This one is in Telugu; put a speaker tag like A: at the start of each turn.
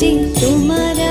A: जी तुम्हारा